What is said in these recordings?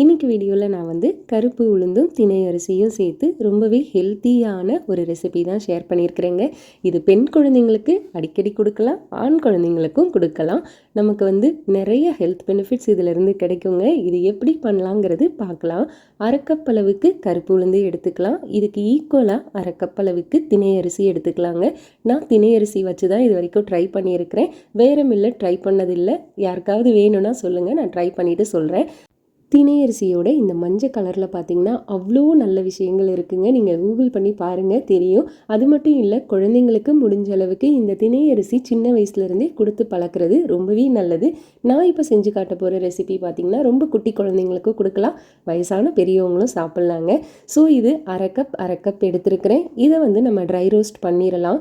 இன்னைக்கு வீடியோவில் நான் வந்து கருப்பு உளுந்தும் திணை அரிசியும் சேர்த்து ரொம்பவே ஹெல்த்தியான ஒரு ரெசிபி தான் ஷேர் பண்ணியிருக்கிறேங்க. இது பெண் குழந்தைங்களுக்கு அடிக்கடி கொடுக்கலாம் ஆண் குழந்தைங்களுக்கும் கொடுக்கலாம். நமக்கு வந்து நிறைய ஹெல்த் பெனிஃபிட்ஸ் இதிலிருந்து கிடைக்குங்க. இது எப்படி பண்ணலாங்கிறது பார்க்கலாம். அரைக்கப்பளவுக்கு கருப்பு உளுந்து எடுத்துக்கலாம். இதுக்கு ஈக்குவலாக அரைக்கப்பளவுக்கு திணை அரிசி எடுத்துக்கலாங்க. நான் திணை அரிசி வச்சு தான் இது வரைக்கும் ட்ரை பண்ணியிருக்கிறேன். வேற மில்ல ட்ரை பண்ணதில்லை. யாருக்காவது வேணும்னா சொல்லுங்கள் நான் ட்ரை பண்ணிவிட்டு சொல்கிறேன் தினை அரிசியோட இந்த மஞ்சள் கலரில் பார்த்தீங்கன்னா அவ்வளோ நல்ல விஷயங்கள் இருக்குங்க. நீங்கள் கூகுள் பண்ணி பாருங்கள் தெரியும். அது மட்டும் இல்லை குழந்தைங்களுக்கு முடிஞ்ச அளவுக்கு இந்த தினை அரிசி சின்ன வயசுலேருந்தே கொடுத்து பழக்கிறது ரொம்பவே நல்லது. நான் இப்போ செஞ்சு காட்ட போகிற ரெசிபி பார்த்தீங்கன்னா ரொம்ப குட்டி குழந்தைங்களுக்கும் கொடுக்கலாம். வயசான பெரியவங்களும் சாப்பிட்லாங்க. ஸோ இது அரை கப் அரை கப் எடுத்துருக்கிறேன். இதை வந்து நம்ம ட்ரை ரோஸ்ட் பண்ணிடலாம்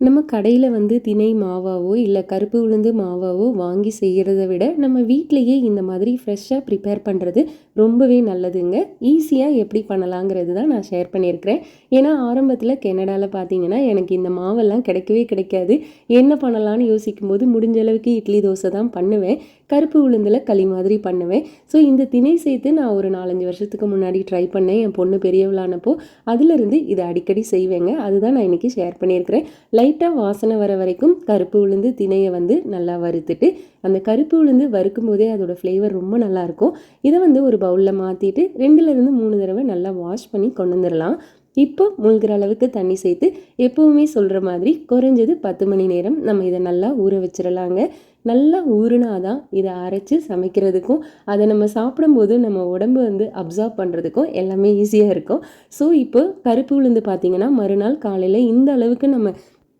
நம்ம கடையில் வந்து திணை மாவாவோ இல்லை கருப்பு உளுந்து மாவாவோ வாங்கி செய்கிறத விட நம்ம வீட்டிலையே இந்த மாதிரி ஃப்ரெஷ்ஷாக ப்ரிப்பேர் பண்ணுறது ரொம்பவே நல்லதுங்க. ஈஸியாக எப்படி பண்ணலாங்கிறது தான் நான் ஷேர் பண்ணியிருக்கிறேன். ஏன்னா ஆரம்பத்தில் கெனடாவில் பார்த்தீங்கன்னா எனக்கு இந்த மாவெல்லாம் கிடைக்கவே கிடைக்காது. என்ன பண்ணலான்னு யோசிக்கும் போது முடிஞ்ச அளவுக்கு இட்லி தோசை தான் பண்ணுவேன். கருப்பு உளுந்தில் களி மாதிரி பண்ணுவேன். ஸோ இந்த திணை சேர்த்து நான் ஒரு நாலஞ்சு வருஷத்துக்கு முன்னாடி ட்ரை பண்ணேன். என் பொண்ணு பெரியவளானப்போ அதிலிருந்து இதை அடிக்கடி செய்வேங்க. அதுதான் நான் இன்றைக்கி ஷேர் பண்ணியிருக்கிறேன். லைக் லைட்டாக வாசனை வர வரைக்கும் கருப்பு உளுந்து திணையை வந்து நல்லா வறுத்துட்டு அந்த கருப்பு உளுந்து வறுக்கும் போதே அதோட ஃப்ளேவர் ரொம்ப நல்லாயிருக்கும் இதை வந்து ஒரு பவுலில் மாற்றிட்டு ரெண்டுலேருந்து மூணு தடவை நல்லா வாஷ் பண்ணி கொண்டு வந்துடலாம் இப்போ மூழ்கிற அளவுக்கு தண்ணி சேர்த்து எப்போவுமே சொல்கிற மாதிரி குறைஞ்சது பத்து மணி நேரம் நம்ம இதை நல்லா ஊற வச்சிடலாங்க நல்லா ஊறினாதான் இதை அரைச்சி சமைக்கிறதுக்கும் அதை நம்ம சாப்பிடும்போது நம்ம உடம்பு வந்து அப்சார்ப் பண்ணுறதுக்கும் எல்லாமே ஈஸியாக இருக்கும். ஸோ இப்போ கருப்பு உளுந்து பார்த்திங்கன்னா மறுநாள் காலையில் இந்த அளவுக்கு நம்ம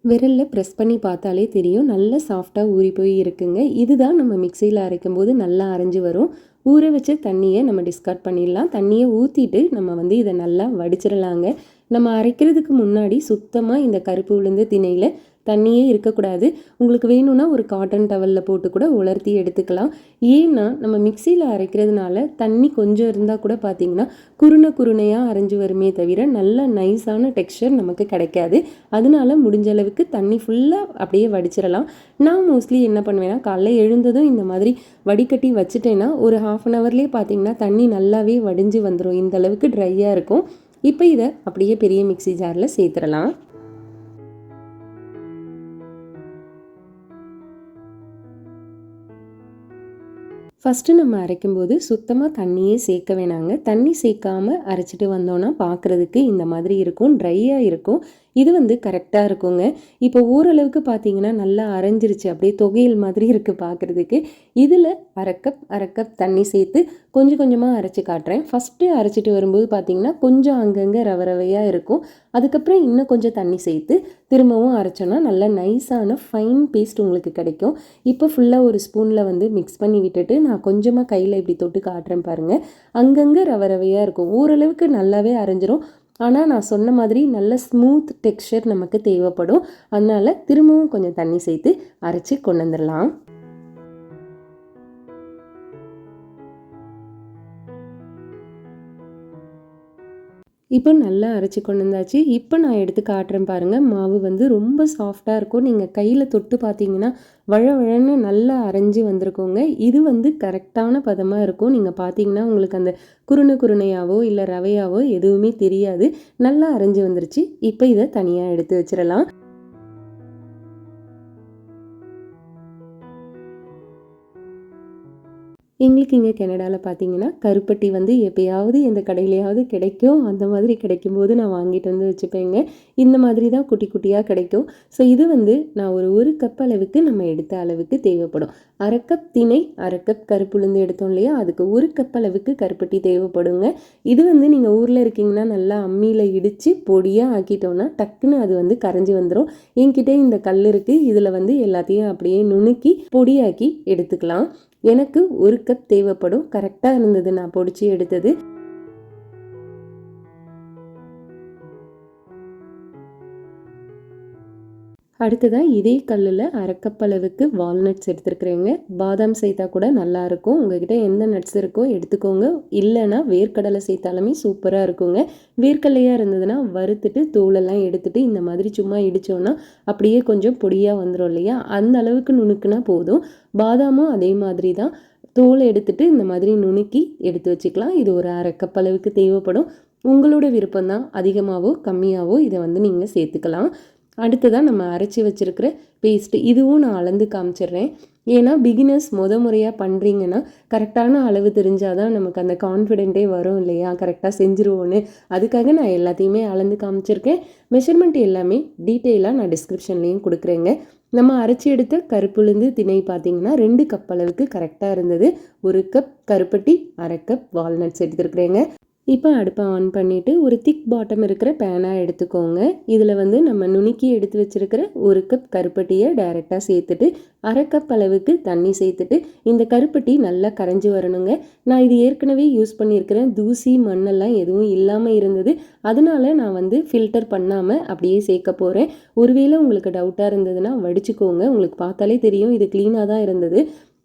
விரலில் ப்ரெஸ் பண்ணி பார்த்தாலே தெரியும். நல்ல சாஃப்டாக ஊறி போய் இருக்குங்க. இதுதான் நம்ம மிக்சியில் அரைக்கும் போது நல்லா அரைஞ்சு வரும். ஊற வச்ச தண்ணியை நம்ம டிஸ்கார்ட் பண்ணிடலாம். தண்ணியை ஊற்றிட்டு நம்ம வந்து இதை நல்லா வடிச்சிடலாங்க. நம்ம அரைக்கிறதுக்கு முன்னாடி சுத்தமாக இந்த கருப்பு உளுந்து திணையில் தண்ணியே இருக்கக்கூடாது. உங்களுக்கு வேணும்னா ஒரு காட்டன் டவலில் போட்டு கூட உலர்த்தி எடுத்துக்கலாம். ஏன்னா நம்ம மிக்சியில் அரைக்கிறதுனால தண்ணி கொஞ்சம் இருந்தால் கூட பார்த்திங்கன்னா குருணை குருணையாக அரைஞ்சு வருமே தவிர நல்ல நைஸான டெக்ஸ்சர் நமக்கு கிடைக்காது. அதனால முடிஞ்ச அளவுக்கு தண்ணி ஃபுல்லாக அப்படியே வடிச்சிடலாம். நான் மோஸ்ட்லி என்ன பண்ணுவேன்னா காலைல எழுந்ததும் இந்த மாதிரி வடிகட்டி வச்சுட்டேன்னா ஒரு ஹாஃப் அன் ஹவர்லேயே பார்த்தீங்கன்னா தண்ணி நல்லாவே வடிஞ்சு வந்துடும் இந்த அளவுக்கு ட்ரையாக இருக்கும். இப்போ இதை அப்படியே பெரிய மிக்சி ஜாரில் சேர்த்துடலாம். ஃபஸ்ட்டு நம்ம அரைக்கும்போது சுத்தமாக தண்ணியே சேர்க்க வேணாங்க. தண்ணி சேர்க்காமல் அரைச்சிட்டு வந்தோன்னா பார்க்குறதுக்கு இந்த மாதிரி இருக்கும் ட்ரையாக இருக்கும். இது வந்து கரெக்டாக இருக்குங்க. இப்போ ஓரளவுக்கு பார்த்தீங்கன்னா நல்லா அரைஞ்சிருச்சு. அப்படியே தொகையில் மாதிரி இருக்குது பார்க்குறதுக்கு இதில் அரைக்கப் அரைக்கப் தண்ணி சேர்த்து கொஞ்சம் கொஞ்சமாக அரைச்சி காட்டுறேன். ஃபஸ்ட்டு அரைச்சிட்டு வரும்போது பார்த்தீங்கன்னா கொஞ்சம் அங்கங்கே ரவ ரவையாக இருக்கும். அதுக்கப்புறம் இன்னும் கொஞ்சம் தண்ணி சேர்த்து திரும்பவும் அரைச்சோன்னா நல்லா நைஸான ஃபைன் பேஸ்ட் உங்களுக்கு கிடைக்கும். இப்போ ஃபுல்லாக ஒரு ஸ்பூனில் வந்து மிக்ஸ் பண்ணி விட்டுட்டு நான் கொஞ்சமாக கையில் இப்படி தொட்டு காட்டுறேன் பாருங்கள் அங்கங்கே ரவ ரவையாக இருக்கும். ஓரளவுக்கு நல்லாவே அரைஞ்சிரும். ஆனால் நான் சொன்ன மாதிரி நல்ல ஸ்மூத் டெக்ஸ்சர் நமக்கு தேவைப்படும். அதனால் திரும்பவும் கொஞ்சம் தண்ணி சேர்த்து அரைச்சி கொண்டு வந்துடலாம் இப்போ நல்லா அரைச்சி கொண்டு வந்தாச்சு இப்போ நான் எடுத்து காட்டுறேன் பாருங்கள் மாவு வந்து ரொம்ப சாஃப்டாக இருக்கும். நீங்கள் கையில் தொட்டு பார்த்தீங்கன்னா வழ வழன்னு நல்லா அரைஞ்சி வந்திருக்கோங்க. இது வந்து கரெக்டான பதமாக இருக்கும். நீங்கள் பார்த்தீங்கன்னா உங்களுக்கு அந்த குருணை குருணையாவோ இல்லை ரவையாவோ எதுவுமே தெரியாது. நல்லா அரைஞ்சி வந்துருச்சு. இப்போ இதை தனியாக எடுத்து வச்சிடலாம். எங்களுக்கு இங்கே கனடாவில் பார்த்தீங்கன்னா கருப்பட்டி வந்து எப்பயாவது எந்த கடையிலையாவது கிடைக்கும். அந்த மாதிரி கிடைக்கும்போது நான் வாங்கிட்டு வந்து வச்சுப்பேங்க. இந்த மாதிரி தான் குட்டி குட்டியாக கிடைக்கும். ஸோ இது வந்து நான் ஒரு ஒரு கப் அளவுக்கு நம்ம எடுத்த அளவுக்கு தேவைப்படும். அரை கப் திணை அரை கப் கருப்புளுந்து எடுத்தோம் இல்லையா? அதுக்கு ஒரு கப் அளவுக்கு கருப்பட்டி தேவைப்படுங்க. இது வந்து நீங்கள் ஊரில் இருக்கீங்கன்னா நல்லா அம்மியில் இடித்து பொடியாக ஆக்கிட்டோன்னா டக்குன்னு அது வந்து கரைஞ்சி வந்துடும் என்கிட்ட இந்த கல் இருக்குது இதில் வந்து எல்லாத்தையும் அப்படியே நுணுக்கி பொடியாக்கி எடுத்துக்கலாம். எனக்கு ஒரு கப் தேவைப்படும் கரெக்டாக இருந்தது. நான் பொடிச்சு எடுத்தது. அடுத்ததாக இதே கல்லில் அரைக்கப்பளவுக்கு வால்நட்ஸ் எடுத்துருக்குறேங்க பாதாம் சேர்த்தா கூட நல்லாயிருக்கும். உங்ககிட்ட எந்த நட்ஸ் இருக்கோ எடுத்துக்கோங்க. இல்லைன்னா வேர்க்கடலை சேர்த்தாலுமே சூப்பராக இருக்குங்க. வேர்க்கடலையாக இருந்ததுன்னா வறுத்துட்டு தூளெல்லாம் எடுத்துட்டு இந்த மாதிரி சும்மா இடித்தோன்னா அப்படியே கொஞ்சம் பொடியாக வந்துடும் இல்லையா? அந்த அளவுக்கு நுணுக்குனா போதும். பாதாமும் அதே மாதிரி தான். தோலை எடுத்துட்டு இந்த மாதிரி நுணுக்கி எடுத்து வச்சுக்கலாம். இது ஒரு அரைக்கப்பளவுக்கு தேவைப்படும். உங்களோட விருப்பம்தான். அதிகமாகவோ கம்மியாகவோ இதை வந்து நீங்கள் சேர்த்துக்கலாம். அடுத்ததாக நம்ம அரைச்சி வச்சுருக்கிற பேஸ்ட்டு இதுவும் நான் அளந்து காமிச்சிடுறேன். ஏன்னா பிகினர்ஸ் முத முறையாக பண்ணுறீங்கன்னா கரெக்டான அளவு தெரிஞ்சால் தான் நமக்கு அந்த கான்ஃபிடென்ட்டே வரும் இல்லையா? கரெக்டாக செஞ்சுருவோன்னு. அதுக்காக நான் எல்லாத்தையுமே அளந்து காமிச்சிருக்கேன். மெஷர்மெண்ட் எல்லாமே டீட்டெயிலாக நான் டிஸ்கிரிப்ஷன்லேயும் கொடுக்குறேங்க. நம்ம அரைச்சி எடுத்த கருப்புளுந்து திணை பார்த்தீங்கன்னா ரெண்டு கப் அளவுக்கு கரெக்டாக இருந்தது. ஒரு கப் கருப்பட்டி அரை கப் வால்நட்ஸ் எடுத்துருக்குறேங்க. இப்போ அடுப்பை ஆன் பண்ணிவிட்டு ஒரு திக் பாட்டம் இருக்கிற பேனாக எடுத்துக்கோங்க. இதில் வந்து நம்ம நுணுக்கி எடுத்து வச்சுருக்கிற ஒரு கப் கருப்பட்டியை டைரெக்டாக சேர்த்துட்டு அரை கப் அளவுக்கு தண்ணி சேர்த்துட்டு இந்த கருப்பட்டி நல்லா கரைஞ்சி வரணுங்க. நான் இது ஏற்கனவே யூஸ் பண்ணியிருக்கிறேன் தூசி மண்ணெல்லாம் எதுவும் இல்லாமல் இருந்தது. அதனால நான் வந்து ஃபில்டர் பண்ணாமல் அப்படியே சேர்க்க போகிறேன் ஒருவேளை உங்களுக்கு டவுட்டாக இருந்ததுன்னா வடிச்சுக்கோங்க. உங்களுக்கு பார்த்தாலே தெரியும். இது க்ளீனாக தான் இருந்தது.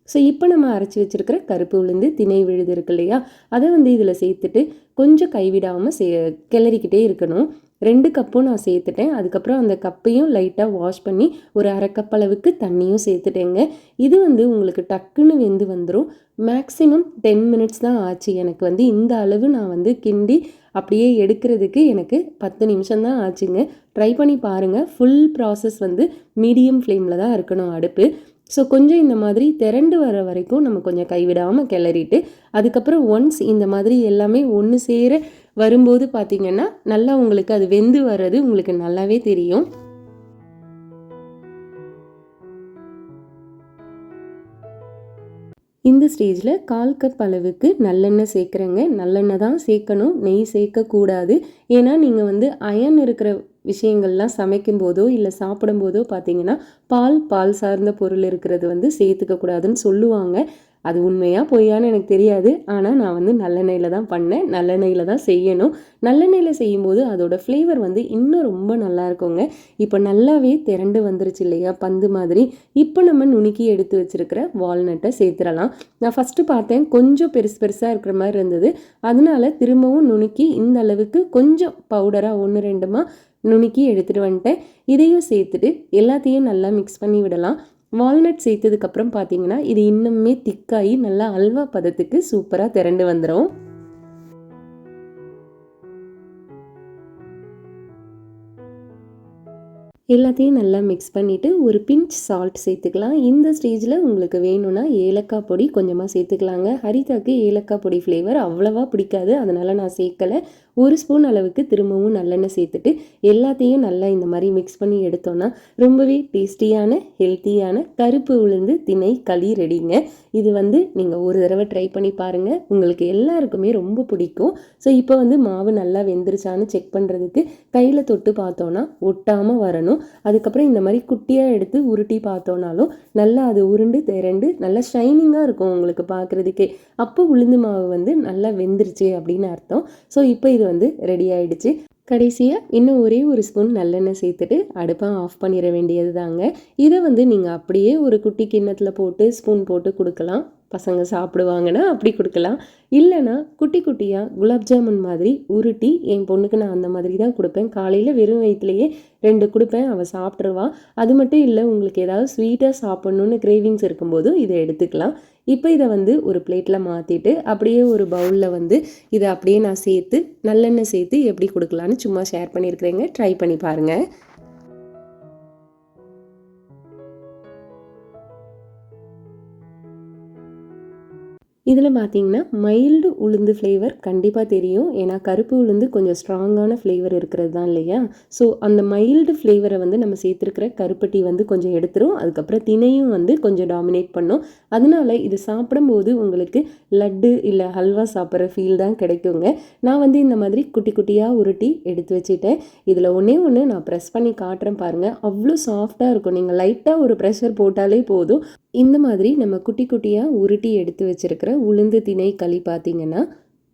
ஸோ இப்போ நம்ம அரைச்சி வச்சுருக்கிற கருப்பு உளுந்து திணை விழுது இருக்கு இல்லையா? அதை வந்து இதில் சேர்த்துட்டு கொஞ்சம் கைவிடாமல் சே கிளறிக்கிட்டே இருக்கணும். ரெண்டு கப்பும் நான் சேர்த்துட்டேன். அதுக்கப்புறம் அந்த கப்பையும் லைட்டாக வாஷ் பண்ணி ஒரு அரை கப் அளவுக்கு தண்ணியும் சேர்த்துட்டேங்க. இது வந்து உங்களுக்கு டக்குன்னு வெந்து வந்துடும் மேக்ஸிமம் டென் மினிட்ஸ் தான் ஆச்சு. எனக்கு வந்து இந்த அளவு நான் வந்து கிண்டி அப்படியே எடுக்கிறதுக்கு எனக்கு பத்து நிமிஷம் தான் ஆச்சுங்க. ட்ரை பண்ணி பாருங்கள் ஃபுல் ப்ராசஸ் வந்து மீடியம் ஃப்ளேமில் தான் இருக்கணும் அடுப்பு. ஸோ கொஞ்சம் இந்த மாதிரி திரண்டு வர வரைக்கும் நம்ம கொஞ்சம் கைவிடாமல் கிளறிட்டு அதுக்கப்புறம் ஒன்ஸ் இந்த மாதிரி எல்லாமே ஒன்று சேர வரும்போது பார்த்திங்கன்னா நல்லா உங்களுக்கு அது வெந்து வர்றது உங்களுக்கு நல்லாவே தெரியும். இந்த ஸ்டேஜில் கால் கப் அளவுக்கு நல்லெண்ணெய் சேர்க்குறேங்க. நல்லெண்ணெய் தான் சேர்க்கணும். நெய் சேர்க்கக்கூடாது. ஏன்னா நீங்கள் வந்து அயன் இருக்கிற விஷயங்கள்லாம் சமைக்கும் போதோ இல்லை சாப்பிடும் போதோ பார்த்தீங்கன்னா பால் பால் சார்ந்த பொருள் இருக்கிறது வந்து சேர்த்துக்க கூடாதுன்னு சொல்லுவாங்க. அது உண்மையாக பொய்யான்னு எனக்கு தெரியாது. ஆனால் நான் வந்து நல்லெண்ணெயில் தான் பண்ணேன். நல்லெண்ணெயில் தான் செய்யணும். நல்லெண்ணெயில் செய்யும்போது அதோட ஃப்ளேவர் வந்து இன்னும் ரொம்ப நல்லா இருக்குங்க. இப்போ நல்லாவே திரண்டு வந்துருச்சு இல்லையா? பந்து மாதிரி. இப்போ நம்ம நுணுக்கி எடுத்து வச்சுருக்கிற வால்நட்டை சேர்த்துடலாம். நான் ஃபஸ்ட்டு பார்த்தேன். கொஞ்சம் பெருசு பெருசாக இருக்கிற மாதிரி இருந்தது. அதனால திரும்பவும் நுணுக்கி இந்த அளவுக்கு கொஞ்சம் பவுடராக ஒன்று ரெண்டுமா நுணுக்கி எடுத்துகிட்டு வந்துட்டேன். இதையும் சேர்த்துட்டு எல்லாத்தையும் நல்லா மிக்ஸ் பண்ணி விடலாம். வால்நட் சேர்த்ததுக்கப்புறம் பார்த்தீங்கன்னா இது இன்னுமே திக்காகி நல்லா அல்வா பதத்துக்கு சூப்பராக திரண்டு வந்துடும் எல்லாத்தையும் நல்லா மிக்ஸ் பண்ணிவிட்டு ஒரு பிஞ்ச் சால்ட் சேர்த்துக்கலாம். இந்த ஸ்டேஜில் உங்களுக்கு வேணும்னா ஏலக்காய் பொடி கொஞ்சமாக சேர்த்துக்கலாங்க. ஹரிதாக்கு ஏலக்காய் பொடி ஃப்ளேவர் அவ்வளவா பிடிக்காது. அதனால் நான் சேர்க்கலை. ஒரு ஸ்பூன் அளவுக்கு திரும்பவும் நல்லெண்ணெய் சேர்த்துட்டு எல்லாத்தையும் நல்லா இந்த மாதிரி மிக்ஸ் பண்ணி எடுத்தோன்னா ரொம்பவே டேஸ்டியான ஹெல்த்தியான கருப்பு உளுந்து திணை களி ரெடிங்க இது வந்து நீங்கள் ஒரு தடவை ட்ரை பண்ணி பாருங்கள் உங்களுக்கு எல்லாருக்குமே ரொம்ப பிடிக்கும். ஸோ இப்போ வந்து மாவு நல்லா வெந்துருச்சான்னு செக் பண்ணுறதுக்கு கையில் தொட்டு பார்த்தோன்னா ஒட்டாமல் வரணும். அதுக்கப்புறம் இந்த மாதிரி குட்டியாக எடுத்து உருட்டி பார்த்தோன்னாலும் நல்லா அது உருண்டு திரண்டு நல்லா ஷைனிங்காக இருக்கும் உங்களுக்கு பார்க்குறதுக்கே. அப்போ உளுந்து மாவு வந்து நல்லா வெந்துருச்சு அப்படின்னு அர்த்தம். ஸோ இப்போ இது வந்து ரெடி ஆயிடுச்சு. கடைசியாக இன்னும் ஒரே ஒரு ஸ்பூன் நல்லெண்ணெய் சேர்த்துட்டு அடுப்பை ஆஃப் பண்ணிட வேண்டியது தாங்க இதை வந்து நீங்கள் அப்படியே ஒரு குட்டி கிண்ணத்தில் போட்டு ஸ்பூன் போட்டு கொடுக்கலாம். பசங்க சாப்பிடுவாங்கன்னா அப்படி கொடுக்கலாம். இல்லைனா குட்டி குட்டியாக குலாப் ஜாமுன் மாதிரி உருட்டி என் பொண்ணுக்கு நான் அந்த மாதிரி தான் கொடுப்பேன். காலையில் வெறும் வயிற்றுலையே ரெண்டு கொடுப்பேன். அவள் சாப்பிட்ருவா அது மட்டும் இல்லை உங்களுக்கு ஏதாவது ஸ்வீட்டாக சாப்பிட்ணுன்னு கிரேவிங்ஸ் இருக்கும்போது இதை எடுத்துக்கலாம். இப்போ இதை வந்து ஒரு பிளேட்டில் மாற்றிட்டு அப்படியே ஒரு பவுலில் வந்து இதை அப்படியே நான் சேர்த்து நல்லெண்ணெய் சேர்த்து எப்படி கொடுக்கலான்னு சும்மா ஷேர் பண்ணியிருக்கிறேங்க. ட்ரை பண்ணி பாருங்கள் இதில் பார்த்தீங்கன்னா மைல்டு உளுந்து ஃப்ளேவர் கண்டிப்பாக தெரியும். ஏன்னா கருப்பு உளுந்து கொஞ்சம் ஸ்ட்ராங்கான ஃப்ளேவர் இருக்கிறது தான் இல்லையா? ஸோ அந்த மைல்டு ஃப்ளேவரை வந்து நம்ம சேர்த்துருக்கிற கருப்பட்டி வந்து கொஞ்சம் எடுத்துரும். அதுக்கப்புறம் தினையும் வந்து கொஞ்சம் டாமினேட் பண்ணும். அதனால இது சாப்பிடும்போது உங்களுக்கு லட்டு இல்லை ஹல்வா சாப்பிட்ற ஃபீல் தான் கிடைக்குங்க. நான் வந்து இந்த மாதிரி குட்டி குட்டியாக உருட்டி எடுத்து வச்சுட்டேன். இதில் ஒன்றே ஒன்று நான் ப்ரெஸ் பண்ணி காட்டுறேன் பாருங்கள் அவ்வளோ சாஃப்டாக இருக்கும். நீங்கள் லைட்டாக ஒரு ப்ரெஷர் போட்டாலே போதும். இந்த மாதிரி நம்ம குட்டி குட்டியாக உருட்டி எடுத்து வச்சுருக்கிற உளுந்து திணை களி பார்த்திங்கன்னா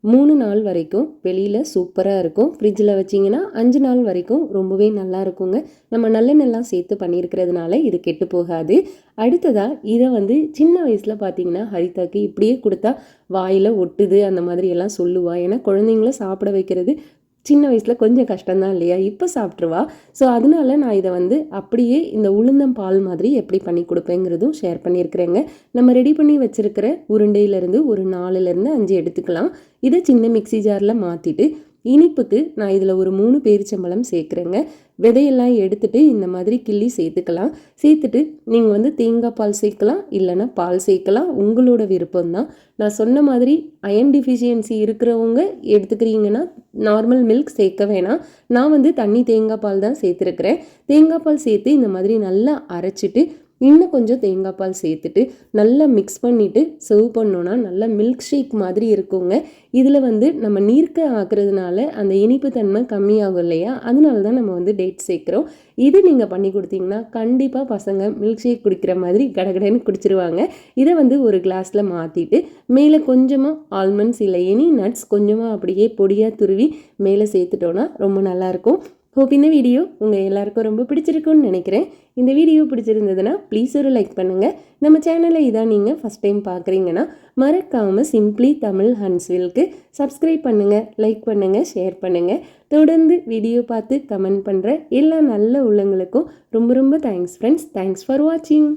மூணு நாள் வரைக்கும் வெளியில் சூப்பராக இருக்கும். ஃப்ரிட்ஜில் வச்சிங்கன்னா அஞ்சு நாள் வரைக்கும் ரொம்பவே நல்லா இருக்குங்க. நம்ம நல்லெண்ணெல்லாம் சேர்த்து பண்ணியிருக்கிறதுனால இது கெட்டு போகாது. அடுத்ததாக இதை வந்து சின்ன வயசில் பார்த்தீங்கன்னா ஹரிதாக்கு இப்படியே கொடுத்தா வாயில் ஒட்டுது அந்த மாதிரி எல்லாம் சொல்லுவாள் ஏன்னா குழந்தைங்கள சாப்பிட வைக்கிறது சின்ன வயசில் கொஞ்சம் கஷ்டம்தான் இல்லையா? இப்போ சாப்பிட்ருவா ஸோ அதனால நான் இதை வந்து அப்படியே இந்த உளுந்தம் பால் மாதிரி எப்படி பண்ணி கொடுப்பேங்கிறதும் ஷேர் பண்ணியிருக்கிறேங்க. நம்ம ரெடி பண்ணி வச்சுருக்கிற உருண்டையிலேருந்து ஒரு நாலுலேருந்து அஞ்சு எடுத்துக்கலாம். இதை சின்ன மிக்சி ஜாரில் மாற்றிட்டு இனிப்புக்கு நான் இதில் ஒரு மூணு பேரிச்சம்பழம் சேர்க்குறேங்க. விதையெல்லாம் எடுத்துகிட்டு இந்த மாதிரி கிள்ளி சேர்த்துக்கலாம். சேர்த்துட்டு நீங்கள் வந்து தேங்காய் பால் சேர்க்கலாம் இல்லைன்னா பால் சேர்க்கலாம். உங்களோட விருப்பம் தான் நான் சொன்ன மாதிரி அயன் டிஃபிஷியன்சி இருக்கிறவங்க எடுத்துக்கிறீங்கன்னா நார்மல் மில்க் சேர்க்க வேணாம். நான் வந்து தண்ணி தேங்காய் பால் தான் சேர்த்துருக்குறேன். தேங்காய் பால் சேர்த்து இந்த மாதிரி நல்லா அரைச்சிட்டு இன்னும் கொஞ்சம் தேங்காய் பால் சேர்த்துட்டு நல்லா மிக்ஸ் பண்ணிவிட்டு சர்வ் பண்ணோன்னா நல்லா மில்க் ஷேக் மாதிரி இருக்குங்க. இதில் வந்து நம்ம நீர்க்க ஆக்குறதுனால அந்த இனிப்பு தன்மை கம்மியாகும் இல்லையா? அதனால தான் நம்ம வந்து டேட் சேர்க்குறோம். இது நீங்கள் பண்ணி கொடுத்தீங்கன்னா கண்டிப்பாக பசங்க மில்க் ஷேக் குடிக்கிற மாதிரி கடகடன்னு குடிச்சிருவாங்க. இதை வந்து ஒரு கிளாஸில் மாற்றிட்டு மேலே கொஞ்சமாக ஆல்மண்ட்ஸ் இல்லை எனி நட்ஸ் கொஞ்சமாக அப்படியே பொடியாக துருவி மேலே சேர்த்துட்டோன்னா ரொம்ப நல்லாயிருக்கும் ஹோப் இந்த வீடியோ உங்கள் எல்லாருக்கும் ரொம்ப பிடிச்சிருக்குன்னு நினைக்கிறேன். இந்த வீடியோ பிடிச்சிருந்ததுன்னா ப்ளீஸ் ஒரு லைக் பண்ணுங்கள் நம்ம சேனலை இதான் நீங்கள் ஃபஸ்ட் டைம் பார்க்குறீங்கன்னா மறக்காமல் சிம்ப்ளி தமிழ் ஹன்ஸ்வில்க்கு சப்ஸ்கிரைப் பண்ணுங்கள் லைக் பண்ணுங்கள் ஷேர் பண்ணுங்கள் தொடர்ந்து வீடியோ பார்த்து கமெண்ட் பண்ணுற எல்லா நல்ல உள்ளங்களுக்கும் ரொம்ப ரொம்ப தேங்க்ஸ் ஃப்ரெண்ட்ஸ் தேங்க்ஸ் ஃபார் வாட்சிங்